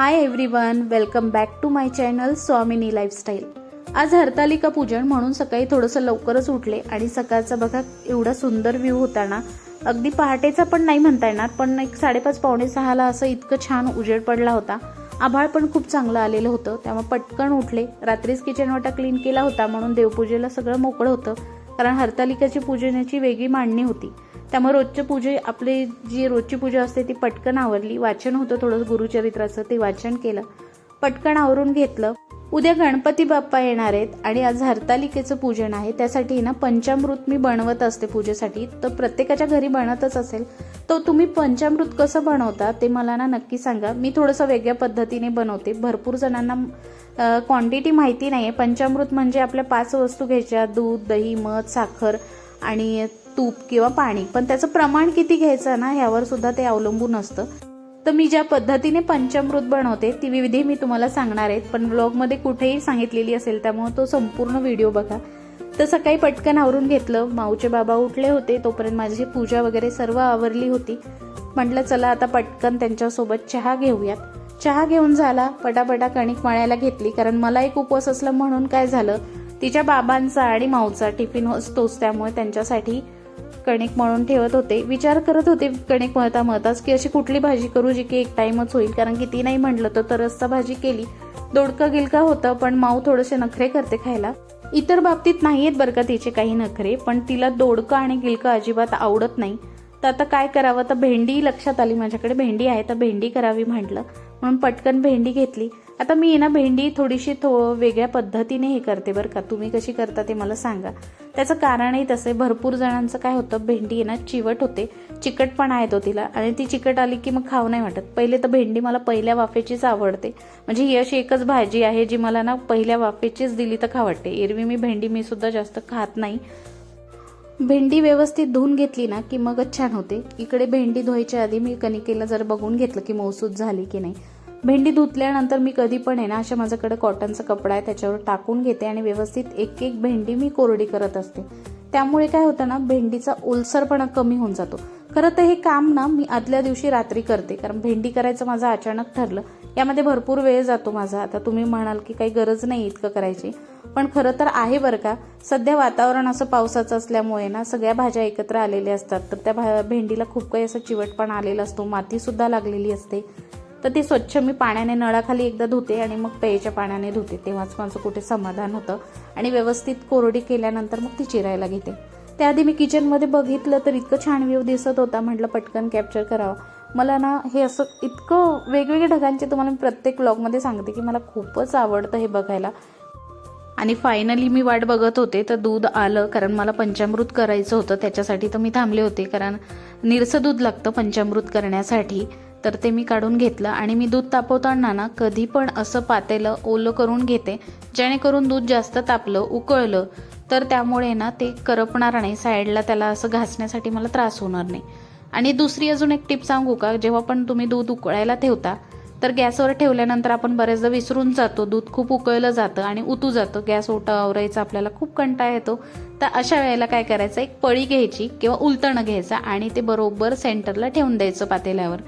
Hi everyone welcome back to my channel Swamini lifestyle आज हरतालिका पूजन म्हणून सकाळी थोडंसं लवकरच उठले आणि सकाळचा बघा एवढा सुंदर व्ह्यू होता ना. अगदी पहाटेचा पण नाही म्हणता येणार पण एक साडेपाच पावणे सहाला असं इतकं छान उजेड पडला होता. आभाळ पण खूप चांगलं आलेलं होतं त्यामुळे पटकन उठले. रात्रीच किचन वाटा क्लीन केला होता म्हणून देवपूजेला सगळं मोकळं होतं. कारण हरतालिकाची पूजनाची वेगळी मांडणी होती. त्यामुळे रोजच्या पूजे आपली जी रोजची पूजा असते ती पटकन आवरली. वाचन होतं थोडं गुरुचरित्राचं ते वाचन केलं. पटकन आवरून घेतलं. उद्या गणपती बाप्पा येणार आहेत आणि आज हरतालिकेचं पूजन आहे. त्यासाठी ना पंचामृत मी बनवत असते पूजेसाठी. तर प्रत्येकाच्या घरी बनतच असेल. तर तुम्ही पंचामृत कसं बनवता ते मला ना नक्की सांगा. मी थोडंसं वेगळ्या पद्धतीने बनवते. भरपूर जणांना क्वांटिटी माहिती नाही आहे पंचामृत म्हणजे आपल्या पाच वस्तू घ्यायच्या. दूध दही मध साखर आणि तूप किंवा पाणी. पण त्याचं प्रमाण किती घ्यायचं ना ह्यावर सुद्धा ते अवलंबून असतं. तर मी ज्या पद्धतीने पंचामृत बनवते ती विविधी मी तुम्हाला सांगणार आहेत. पण ब्लॉगमध्ये कुठेही सांगितलेली असेल त्यामुळे तो संपूर्ण व्हिडिओ बघा. तर सकाळी पटकन आवरून घेतलं. माऊचे बाबा उठले होते तोपर्यंत माझी पूजा वगैरे सर्व आवरली होती. म्हटलं चला आता पटकन त्यांच्यासोबत चहा घेऊयात. चहा घेऊन झाला पटापटा कणिक मळायला घेतली कारण मला एक उपवास असला म्हणून काय झालं? तिच्या बाबांचा आणि माऊचा टिफिन असतोच त्यामुळे त्यांच्यासाठी कणिक मळून ठेवत होते. विचार करत होते कणिक मळता मळताच की अशी कुठली भाजी करू जी की एक टाईमच होईल? कारण की ती नाही म्हटलं तर तरसचा भाजी केली. दोडकं गिलका होतं पण माऊ थोडेसे नखरे करते खायला. इतर बाबतीत नाही आहेत बरं का तिचे काही नखरे पण तिला दोडकं आणि गिलकं अजिबात आवडत नाही. तर आता काय करावं? तर भेंडी लक्षात आली माझ्याकडे. भेंडी आहे तर भेंडी करावी म्हटलं. म्हणून पटकन भेंडी घेतली. आता मी ना भेंडी थोडीशी थो वेगळ्या पद्धतीने हे करते बरं का. तुम्ही कशी करता ते मला सांगा. त्याचं कारणही तसं आहे. भरपूर जणांचं काय होतं भेंडी आहे ना चिवट होते. चिकटपणा येतो तिला आणि ती चिकट आली की मग खाऊ नाही वाटत. पहिले तर भेंडी मला पहिल्या वाफेचीच आवडते. म्हणजे ही अशी एकच भाजी आहे जी मला ना पहिल्या वाफेचीच दिली तर खा वाटते. एरवी मी भेंडी मी सुद्धा जास्त खात नाही. भेंडी व्यवस्थित धुवून घेतली ना की मगच छान होते. इकडे भेंडी धुवायच्या आधी मी कणिकेला जर बघून घेतलं की मौसूद झाली की नाही. भेंडी धुतल्यानंतर मी कधी पण आहे ना अशा माझ्याकडे कॉटनचा कपडा आहे त्याच्यावर टाकून घेते आणि व्यवस्थित एक एक भेंडी मी कोरडी करत असते. त्यामुळे काय होतं ना भेंडीचा ओलसरपणा कमी होऊन जातो. खरं तर हे काम ना मी आदल्या दिवशी रात्री करते. कारण भेंडी करायचं माझं अचानक ठरलं यामध्ये भरपूर वेळ जातो माझा. आता तुम्ही म्हणाल की काही गरज नाही इतकं करायची. पण खरं तर आहे बरं का सध्या वातावरण असं पावसाचं असल्यामुळे ना सगळ्या भाज्या एकत्र आलेल्या असतात. तर त्या भा भेंडीला खूप काही असं चिवटपणा आलेला असतो मातीसुद्धा लागलेली असते. तर ती स्वच्छ मी पाण्याने नळाखाली एकदा धुते आणि मग पेयच्या पाण्याने धुते. तेव्हाच माझं कुठे समाधान होतं. आणि व्यवस्थित कोरडी केल्यानंतर मग ती चिरायला घेते. त्याआधी मी किचनमध्ये बघितलं तर इतकं छान व्ह्यू दिसत होता. म्हटलं पटकन कॅप्चर करावं. मला ना हे असं इतकं वेगवेगळ्या ढगांचे तुम्हाला मी प्रत्येक ब्लॉगमध्ये सांगते की मला खूपच आवडतं हे बघायला. आणि फायनली मी वाट बघत होते तर दूध आलं कारण मला पंचामृत करायचं होतं. त्याच्यासाठी तर मी थांबले होते कारण निरसं दूध लागतं पंचामृत करण्यासाठी. तर ते मी काढून घेतलं आणि मी दूध तापवताना ना कधी पण असं पातेलं ओलं करून घेते जेणेकरून दूध जास्त तापलं उकळलं तर त्यामुळे ना ते करपणार नाही. साईडला त्याला असं घासण्यासाठी मला त्रास होणार नाही. आणि दुसरी अजून एक टिप सांगू का? जेव्हा पण तुम्ही दूध उकळायला ठेवता तर गॅसवर ठेवल्यानंतर आपण बरेचदा विसरून जातो. दूध खूप उकळलं जातं आणि उतू जातं. गॅस ओटा आवरायचा आपल्याला खूप कंटाळा येतो. तर अशा वेळेला काय करायचं? एक पळी घ्यायची किंवा उलटणं घ्यायचं आणि ते बरोबर सेंटरला ठेवून द्यायचं पातेल्यावर.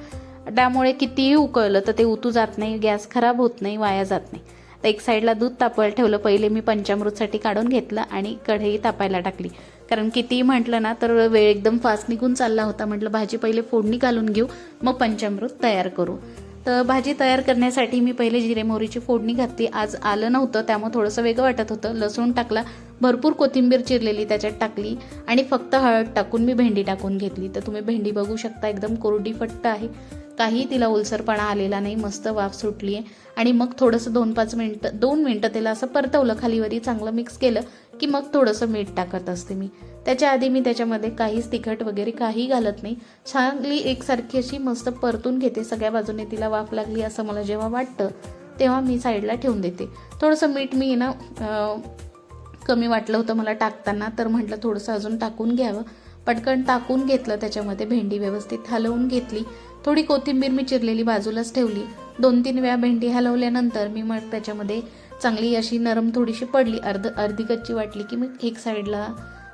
त्यामुळे कितीही उकळलं तर ते उतू जात नाही गॅस खराब होत नाही वाया जात नाही. तर एक साईडला दूध तापायला ठेवलं पहिले मी पंचामृतसाठी काढून घेतलं आणि कढई तापायला टाकली. कारण कितीही म्हटलं ना तर वेळ एकदम फास्ट निघून चालला होता. म्हटलं भाजी पहिले फोडणी घालून घेऊ मग पंचामृत तयार करू. तर भाजी तयार करण्यासाठी मी पहिले जिरे मोहरीची फोडणी घातली. आज आलं नव्हतं त्यामुळे थोडंसं वेगळं वाटत होतं. लसूण टाकला भरपूर कोथिंबीर चिरलेली त्याच्यात टाकली आणि फक्त हळद टाकून मी भेंडी टाकून घेतली. तर तुम्ही भेंडी बघू शकता एकदम कोरडी फट्ट आहे. काही तिला ओलसरपणा आलेला नाही मस्त वाफ सुटली आहे आणि मग थोडंसं दोन पाच मिनटं दोन मिनटं त्याला असं परतवलं खालीवरी चांगलं मिक्स केलं की मग थोडंसं मीठ टाकत असते मी. त्याच्या आधी मी त्याच्यामध्ये काहीच तिखट वगैरे काही घालत नाही. चांगली एकसारखी अशी मस्त परतून घेते सगळ्या बाजूने तिला वाफ लागली असं मला जेव्हा वाटतं तेव्हा मी साईडला ठेवून देते. थोडंसं मीठ मी ना कमी वाटलं होतं मला टाकताना तर म्हटलं थोडंसं अजून टाकून घ्यावं. पटकन टाकून घेतलं त्याच्यामध्ये भेंडी व्यवस्थित हलवून घेतली. थोडी कोथिंबीर मी चिरलेली बाजूलाच ठेवली. दोन तीन वेळा भेंडी हलवल्यानंतर मी मग त्याच्यामध्ये चांगली अशी नरम थोडीशी पडली. अर्ध अर्धी कच्ची वाटली की मी एक साईडला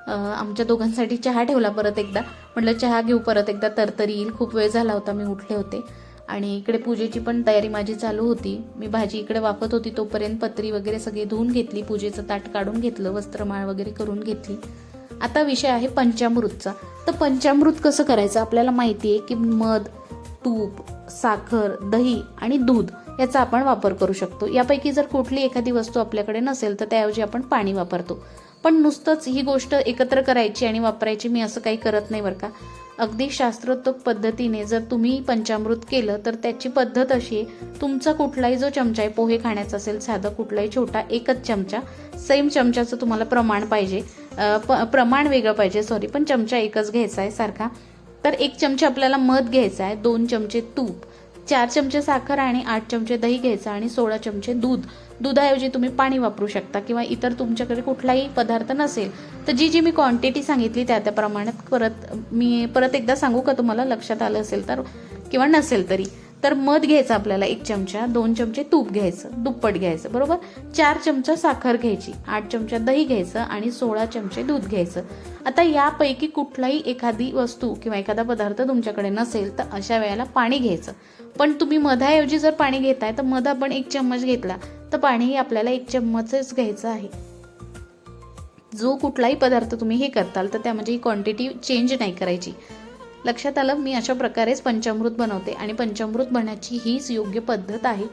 आमच्या दोघांसाठी चहा ठेवला परत एकदा. म्हटलं चहा घेऊ परत एकदा तरतरी येईल. खूप वेळ झाला होता मी उठले होते. आणि इकडे पूजेची पण तयारी माझी चालू होती. मी भाजी इकडे वापत होती तोपर्यंत पत्री वगैरे सगळी धुवून घेतली. पूजेचं ताट काढून घेतलं वस्त्रमाळ वगैरे करून घेतली. आता विषय आहे पंचामृतचा. तर पंचामृत कसं करायचं? आपल्याला माहिती आहे की मध तूप साखर दही आणि दूध याचा आपण वापर करू शकतो. यापैकी जर कुठली एखादी वस्तू आपल्याकडे नसेल तर त्याऐवजी आपण पाणी वापरतो. पण नुसतंच ही गोष्ट एकत्र करायची आणि वापरायची मी असं काही करत नाही बरं का. अगदी शास्त्रोत्तोक पद्धतीने जर तुम्ही पंचामृत केलं तर त्याची पद्धत अशी आहे तुमचा कुठलाही जो चमचा आहे पोहे खाण्याचा असेल साधा कुठलाही छोटा एकच चमचा सेम चमच्याचं तुम्हाला प्रमाण पाहिजे. प प्रमाण वेगळं पाहिजे सॉरी पण चमचा एकच घ्यायचा आहे सारखा. तर एक चमचे आपल्याला मध घ्यायचा आहे दोन चमचे तूप चार चमचे साखर आणि आठ चमचे दही घ्यायचं आणि सोळा चमचे दूध. दुधाऐवजी तुम्ही पाणी वापरू शकता किंवा इतर तुमच्याकडे कुठलाही पदार्थ नसेल तर जी जी मी क्वांटिटी सांगितली त्या त्या प्रमाणात परत मी परत एकदा सांगू का तुम्हाला? लक्षात आलं असेल तर किंवा नसेल तरी. तर मध घ्यायचं आपल्याला एक चमचा दोन चमचे तूप घ्यायचं दुप्पट घ्यायचं बरोबर? चार चमचा साखर घ्यायची आठ चमचा दही घ्यायचं आणि सोळा चमचे दूध घ्यायचं. आता यापैकी कुठलाही एखादी वस्तू किंवा एखादा पदार्थ तुमच्याकडे नसेल तर अशा वेळेला पाणी घ्यायचं. पण तुम्ही मधाऐवजी जर पाणी घेताय तर मध आपण एक चम्मच घेतला तर पाणीही आपल्याला एक चम्मचच घ्यायचं आहे. जो कुठलाही पदार्थ तुम्ही हे करताल तर त्यामध्ये म्हणजे ही क्वांटिटी चेंज नाही करायची. लक्षात आलं मी अशा प्रकारेच पंचामृत बनवते आणि पंचामृत बनण्याची हीच योग्य पद्धत आहे.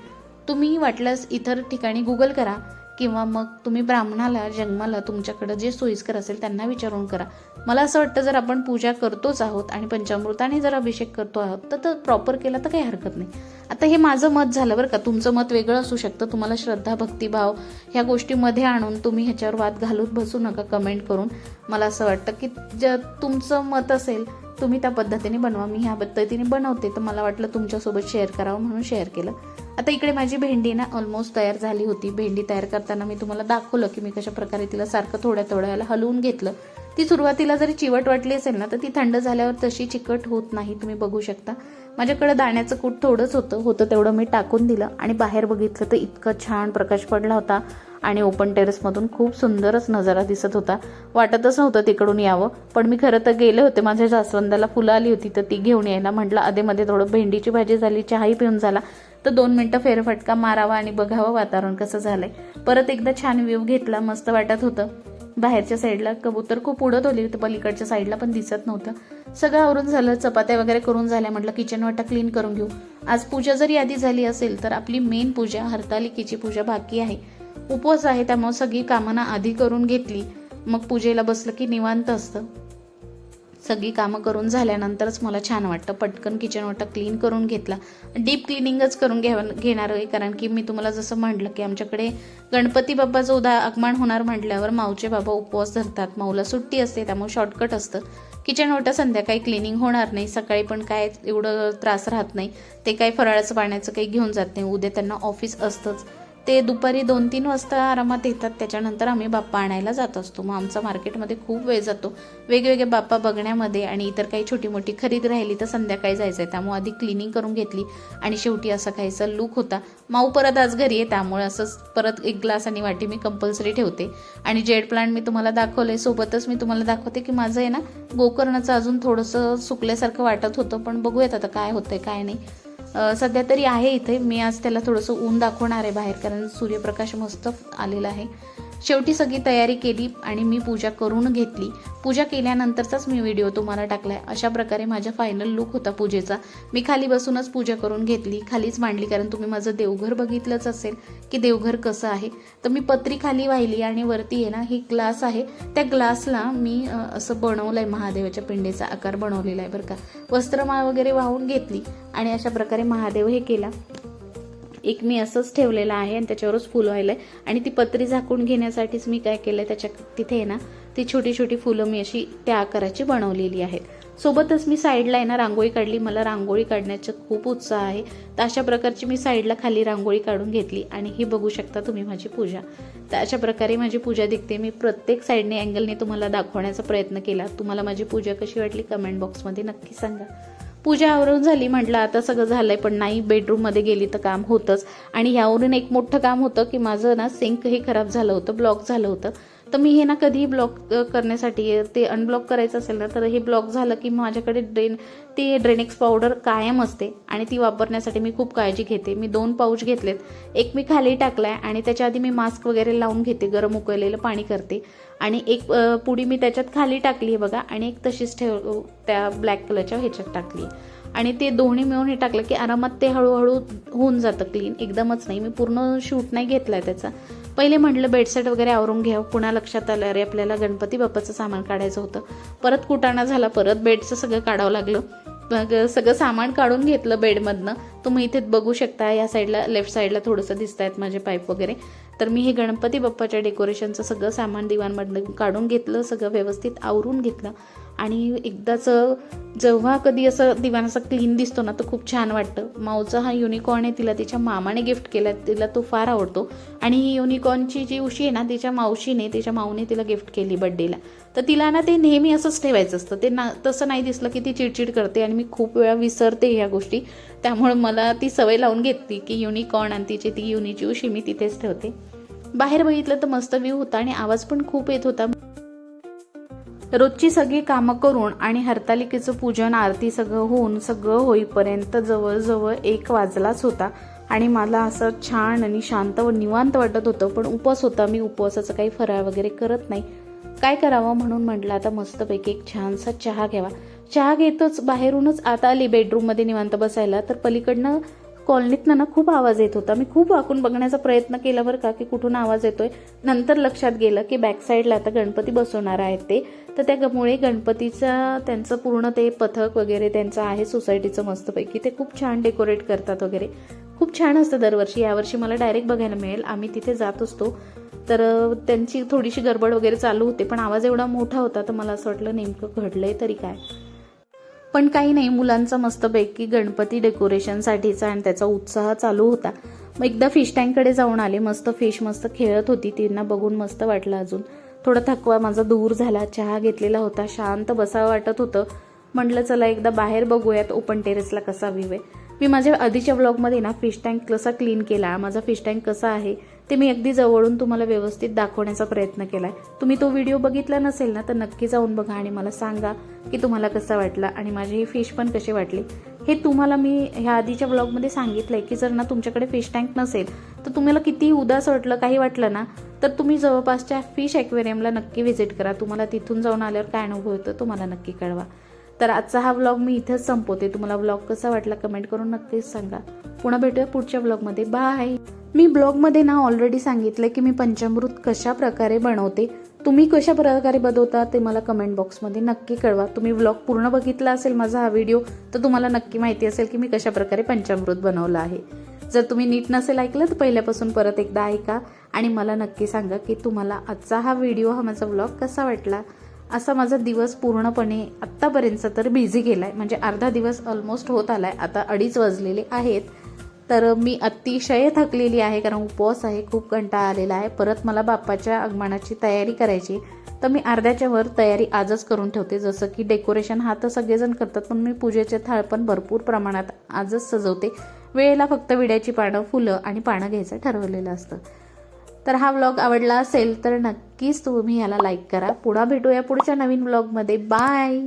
तुम्ही वाटल्यास इतर ठिकाणी गुगल करा किंवा मग तुम्ही ब्राह्मणाला जन्माला तुमच्याकडं जे सोयीस्कर असेल त्यांना विचारून करा. मला असं वाटतं जर आपण पूजा करतोच आहोत आणि पंचामृताने जर अभिषेक करतो आहोत तर तर प्रॉपर केला तर काही हरकत नाही. आता हे माझं मत झालं बरं का. तुमचं मत वेगळं असू शकतं. तुम्हाला श्रद्धा भक्तिभाव ह्या गोष्टीमध्ये आणून तुम्ही ह्याच्यावर वाद घालून बसू नका कमेंट करून. मला असं वाटतं की ज तुमचं मत असेल तुम्ही त्या पद्धतीने बनवा. मी ह्या पद्धतीने बनवते. तर मला वाटलं तुमच्यासोबत शेअर करावं म्हणून शेअर केलं. आता इकडे माझी भेंडी ना ऑलमोस्ट तयार झाली होती. भेंडी तयार करताना मी तुम्हाला दाखवलं की मी कशा प्रकारे तिला सारखं थोड्या थोड्या वेळेला हलवून घेतलं. ती सुरुवातीला जरी चिवट वाटली असेल ना तर ती थंड झाल्यावर तशी चिकट होत नाही. तुम्ही बघू शकता. माझ्याकडे दाण्याचं कूट थोडंच होतं. होतं तेवढं मी टाकून दिलं आणि बाहेर बघितलं तर इतकं छान प्रकाश पडला होता. आणि ओपन टेरेसमधून खूप सुंदरच नजारा दिसत होता. वाटतच नव्हतं तिकडून यावं पण मी खरं तर गेले होते. माझ्या जास्वंदाला फुलं आली होती तर ती घेऊन यायला. म्हटलं आधेमध्ये थोडं भेंडीची भाजी झाली चहाही पिऊन झाला. तर दोन मिनटं फेरफटका मारावा आणि बघावं वातावरण कसं झालंय. परत एकदा छान व्ह्यू घेतला मस्त वाटत होतं. बाहेरच्या साईडला कबूतर खूप उडत होती तर पलीकडच्या साईडला पण दिसत नव्हतं. सगळं आवरून झालं चपात्या वगैरे करून झाल्या. म्हटलं किचन वाटा क्लीन करून घेऊ. आज पूजा जरी आधी झाली असेल तर आपली मेन पूजा हरतालिकेची पूजा बाकी आहे. उपवास आहे त्यामुळे सगळी कामं आधी करून घेतली. मग पूजेला बसलं की निवांत असतं. सगळी कामं करून झाल्यानंतरच मला छान वाटतं. पटकन किचन वाटा क्लीन करून घेतला. डीप क्लिनिंगच करून घ्या घेणार आहे कारण की मी तुम्हाला जसं म्हटलं की आमच्याकडे गणपती बाप्पाचं उदा आगमन होणार म्हटल्यावर माऊचे बाबा उपवास धरतात. माऊला सुट्टी असते त्यामुळे शॉर्टकट असतं. किचन वाटा संध्याकाळी क्लिनिंग होणार नाही. सकाळी पण काय एवढं त्रास राहत नाही. ते काही फराळाचं पाण्याचं काही घेऊन जात नाही. उद्या त्यांना ऑफिस असतंच. ते दुपारी दोन तीन वाजता आरामात येतात. त्याच्यानंतर आम्ही बाप्पा आणायला जात असतो. मग आमचा मार्केटमध्ये खूप वेळ जातो. वेगवेगळे बाप्पा बघण्यामध्ये आणि इतर काही छोटी मोठी खरेदी राहिली तर संध्याकाळी जायचं आहे त्यामुळे आधी क्लिनिंग करून घेतली आणि शेवटी असा खायचा लुक होता. माऊ परत आज घरी आहे त्यामुळे असंच परत एक ग्लास आणि वाटी मी कंपल्सरी ठेवते. आणि जेड प्लांट मी तुम्हाला दाखवले सोबतच मी तुम्हाला दाखवते की माझं आहे ना गोकर्णाचं अजून थोडंसं सुकल्यासारखं वाटत होतं. पण बघूयात आता काय होतंय काय नाही. सध्या तरी आहे इथे. मी आज त्याला थोडंसं ऊन दाखवणार आहे बाहेर कारण सूर्यप्रकाश मस्त आलेला आहे. शेवटी सगळी तयारी केली आणि मी पूजा करून घेतली. पूजा केल्यानंतरचाच मी व्हिडिओ तुम्हाला टाकलाय. अशा प्रकारे माझा फायनल लुक होता पूजेचा. मी खाली बसूनच पूजा करून घेतली. खालीच मांडली कारण तुम्ही माझं देवघर बघितलंच असेल की देवघर कसं आहे. तर मी पत्री खाली वाहिली आणि वरती आहे ना ही ग्लास आहे. त्या ग्लासला मी असं बनवलं आहे महादेवाच्या पिंडीचा आकार बनवलेला आहे बरं का. वस्त्रमाळ वगैरे वाहून घेतली आणि अशा प्रकारे महादेव हे केला. एक मी असंच ठेवलेलं आहे आणि त्याच्यावरच फुलं व्हायलं आहे. आणि ती पत्री झाकून घेण्यासाठीच मी काय केलं आहे त्याच्या तिथे आहे ना ती छोटी छोटी फुलं मी अशी त्या आकाराची बनवलेली आहेत. सोबतच मी साईडला आहे ना रांगोळी काढली. मला रांगोळी काढण्याचा खूप उत्साह आहे. तर अशा प्रकारची मी साईडला खाली रांगोळी काढून घेतली आणि ही बघू शकता तुम्ही माझी पूजा. तर अशा प्रकारे माझी पूजा दिखते. मी प्रत्येक साईडने अँगलने तुम्हाला दाखवण्याचा प्रयत्न केला. तुम्हाला माझी पूजा कशी वाटली कमेंट बॉक्समध्ये नक्की सांगा. पूजा आवरून झाली म्हटलं आता सगळं झालंय पण नाही बेडरूममध्ये गेली तर काम होतंच. आणि ह्यावरून एक मोठं काम होतं की माझं ना सिंक हे खराब झालं होतं ब्लॉक झालं होतं. तर मी हे ना कधीही ब्लॉक करण्यासाठी ते अनब्लॉक करायचं असेल ना तर हे ब्लॉक झालं की माझ्याकडे ड्रेन ती ड्रेनेक्स पावडर कायम असते आणि ती वापरण्यासाठी मी खूप काळजी घेते. मी दोन पाऊच घेतलेत. एक मी खाली टाकलाय आणि त्याच्या आधी मी मास्क वगैरे लावून घेते गरम उकळलेलं पाणी करते. आणि एक पुडी मी त्याच्यात खाली टाकली आहे बघा आणि एक तशीच ठेव त्या ब्लॅक कलरच्या ह्याच्यात टाकली आणि ते दोन्ही मिळून हे टाकलं की आरामात ते हळूहळू होऊन जातं क्लीन एकदमच नाही. मी पूर्ण शूट नाही घेतलाय त्याचा. पहिले म्हटलं बेडसेट वगैरे आवरून घ्या पुन्हा लक्षात आलं अरे आपल्याला गणपती बाप्पाचं सामान काढायचं होतं. परत कुटाणा झाला परत बेडचं सगळं काढावं लागलं. मग सगळं सामान काढून घेतलं बेडमधनं तुम्ही इथे बघू शकता या साईडला लेफ्ट साईडला थोडंसं दिसत आहेत माझे पाईप वगैरे. तर मी हे गणपती बाप्पाच्या डेकोरेशनचं सगळं सामान दिवाणमधनं काढून घेतलं सगळं व्यवस्थित आवरून घेतलं. आणि एकदाचं जेव्हा कधी असं दिवाण असं क्लीन दिसतो ना तर खूप छान वाटतं. माऊचा हा युनिकॉर्न आहे तिला तिच्या मामाने गिफ्ट केला तिला तो फार आवडतो. आणि ही युनिकॉर्नची जी उशी आहे ना तिच्या मावशीने तिच्या माऊने तिला गिफ्ट केली बड्डेला तर तिला ना ते नेहमी असंच ठेवायचं असतं. ते ना तसं नाही दिसलं की ती चिडचिड करते आणि मी खूप वेळा विसरते ह्या गोष्टी. त्यामुळे मला ती सवय लावून घेतली की युनिकॉर्न आणि तिची ती युनिची उशी मी तिथेच ठेवते. बाहेर बघितलं तर मस्त व्ह्यू होता आणि आवाज पण खूप येत होता. रोजची सगळी कामं करून आणि हरतालिकेचं पूजन आरती सगळं होऊन सगळं होईपर्यंत जवळजवळ एक वाजलाच होता. आणि मला असं छान आणि शांत व निवांत वाटत होतं पण उपवास होता. मी उपवासाचं काही फराळ वगैरे करत नाही. काय करावं म्हणून म्हटलं आता मस्तपैकी एक छानसा चहा घ्यावा. चहा घेतच बाहेरूनच आता आली बेडरूममध्ये निवांत बसायला. तर पलीकडनं कॉलनीतनं ना खूप आवाज येत होता. मी खूप वाकून बघण्याचा प्रयत्न केला बरं का की कुठून आवाज येतोय. नंतर लक्षात गेलं की बॅक साईडला आता गणपती बसवणार आहेत ते. तर त्यामुळे गणपतीचा त्यांचं पूर्ण ते पथक वगैरे त्यांचं आहे सोसायटीचं मस्तपैकी. ते खूप छान डेकोरेट करतात वगैरे. खूप छान असतं दरवर्षी. यावर्षी मला डायरेक्ट बघायला मिळेल. आम्ही तिथे जात असतो. तर त्यांची थोडीशी गडबड वगैरे चालू होते पण आवाज एवढा मोठा होता तर मला असं वाटलं नेमकं घडलंय तरी काय. पण काही नाही मुलांचा मस्तपैकी गणपती डेकोरेशनसाठीचा आणि त्याचा उत्साह चालू होता. मग एकदा फिश टँककडे जाऊन आले मस्त फिश मस्त खेळत होती त्यांना बघून मस्त वाटलं अजून. थोडा थकवा माझा दूर झाला चहा घेतलेला होता शांत बसावं वाटत होतं. म्हटलं चला एकदा बाहेर बघूयात ओपन टेरेसला कसा व्ह्यू आहे. मी माझ्या आधीच्या ब्लॉगमध्ये ना फिश टँक कसा क्लीन केला माझा फिश टँक कसा आहे ते मी अगदी जवळून तुम्हाला व्यवस्थित दाखवण्याचा प्रयत्न केला आहे तुम्ही तो व्हिडिओ बघितला नसेल ना तर नक्की जाऊन बघा आणि मला सांगा की तुम्हाला कसा वाटला आणि माझी ही फिश पण कशी वाटली. हे तुम्हाला मी ह्या आधीच्या ब्लॉगमध्ये आहे की जर ना तुमच्याकडे फिश टँक नसेल तर तुम्हाला कितीही उदास वाटलं काही वाटलं ना तर तुम्ही जवळपासच्या फिश ॲक्वेरियमला नक्की व्हिजिट करा. तुम्हाला तिथून जाऊन आल्यावर काय अनुभव येतो तुम्हाला नक्की कळवा. तर आजचा हा व्लॉग मी इथेच संपवते. तुम्हाला व्लॉग कसा वाटला कमेंट करून नक्कीच सांगा. पुन्हा भेटूया पुढच्या व्लॉगमध्ये बाय मी ब्लॉगमध्ये ना ऑलरेडी सांगितलं की मी पंचामृत कशा प्रकारे बनवते तुम्ही कशा प्रकारे बनवता ते मला कमेंट बॉक्समध्ये नक्की कळवा. तुम्ही व्लॉग पूर्ण बघितला असेल माझा हा व्हिडिओ तर तुम्हाला नक्की माहिती असेल की मी कशा प्रकारे पंचामृत बनवलं आहे. जर तुम्ही नीट नसेल ऐकलं तर पहिल्यापासून परत एकदा ऐका आणि मला नक्की सांगा की तुम्हाला आजचा हा व्हिडिओ हा माझा व्लॉग कसा वाटला? असा माझा दिवस पूर्णपणे आत्तापर्यंत तर बिझी गेला आहे म्हणजे अर्धा दिवस ऑलमोस्ट होत आला आहे आता अडीच वाजलेले आहेत. तर मी अतिशय थकलेली आहे कारण उपवास आहे खूप कंटाळा आलेला आहे. परत मला बाप्पाच्या आगमनाची तयारी करायची तर मी अर्ध्याच्या वर तयारी आजच करून ठेवते. जसं की डेकोरेशन हा तर सगळेजण करतात पण मी पूजेचे थाळ पण भरपूर प्रमाणात आजच सजवते. वेळेला फक्त विड्याची पानं फुलं आणि पानं घ्यायचं ठरवलेलं असतं. तर हा व्लॉग आवडला असेल तर नक्कीच तुम्ही ह्याला लाईक करा. पुन्हा भेटूया पुढच्या नवीन व्लॉगमध्ये बाय